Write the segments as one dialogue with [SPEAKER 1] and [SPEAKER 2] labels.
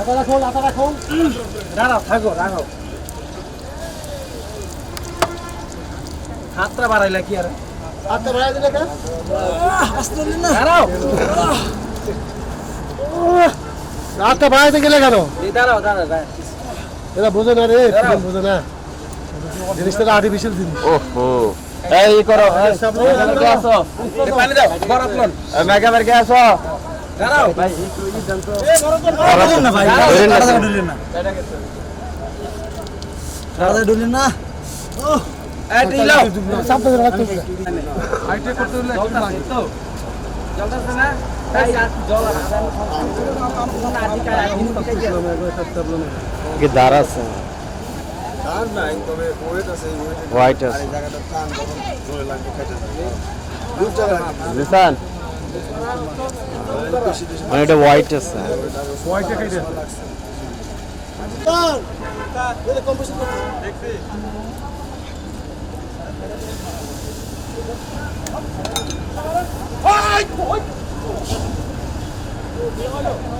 [SPEAKER 1] মাথা রাখো মাথা রাখো
[SPEAKER 2] দাঁড়াও থাকো রাখো হাতটা বাড়াইলা কি আর
[SPEAKER 1] হাতটা বাড়াই দিলে কেন
[SPEAKER 2] দাঁড়াও
[SPEAKER 1] হাতটা বাড়াইতে গেলে কেন
[SPEAKER 2] দাঁড়াও দাঁড়াও।
[SPEAKER 1] এরা বোঝে না রে বোঝে না জিনিসটা আর্টিফিশিয়াল জিনিস
[SPEAKER 3] ওহো এই করো
[SPEAKER 2] পানি দাও বরফ লন
[SPEAKER 3] কে আসো
[SPEAKER 2] দাঁড়াও।
[SPEAKER 3] ধরেন না ভাই
[SPEAKER 2] ডুলেন না। রাজা ডুলেন না। এই দিলাও
[SPEAKER 1] সাবধানে রাখতে হবে।
[SPEAKER 2] হাইটে করতে
[SPEAKER 3] এটা দাঁড় আছে। হোয়াইট আছে
[SPEAKER 4] এই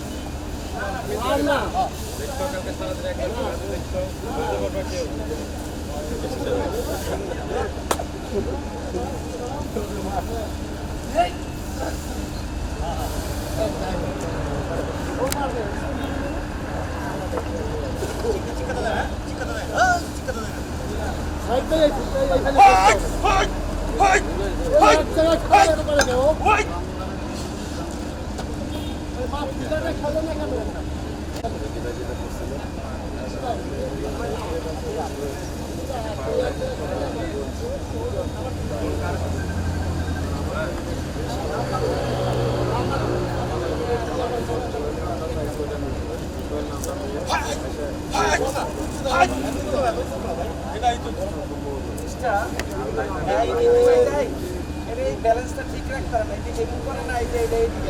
[SPEAKER 4] はい。はい。
[SPEAKER 3] は
[SPEAKER 4] い。は
[SPEAKER 3] い。はい。は
[SPEAKER 1] い。は
[SPEAKER 2] い。ব্যালেন্সটা ঠিক রাখতে হবে এই যে করে না এই যে এই ঠিক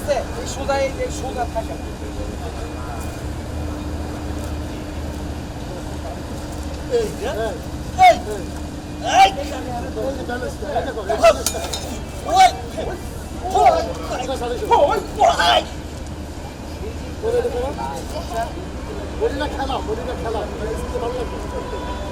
[SPEAKER 2] আছে এই সোজা এই সোজা থাকে না।
[SPEAKER 1] বডিটা খেলা খেলা লাগবে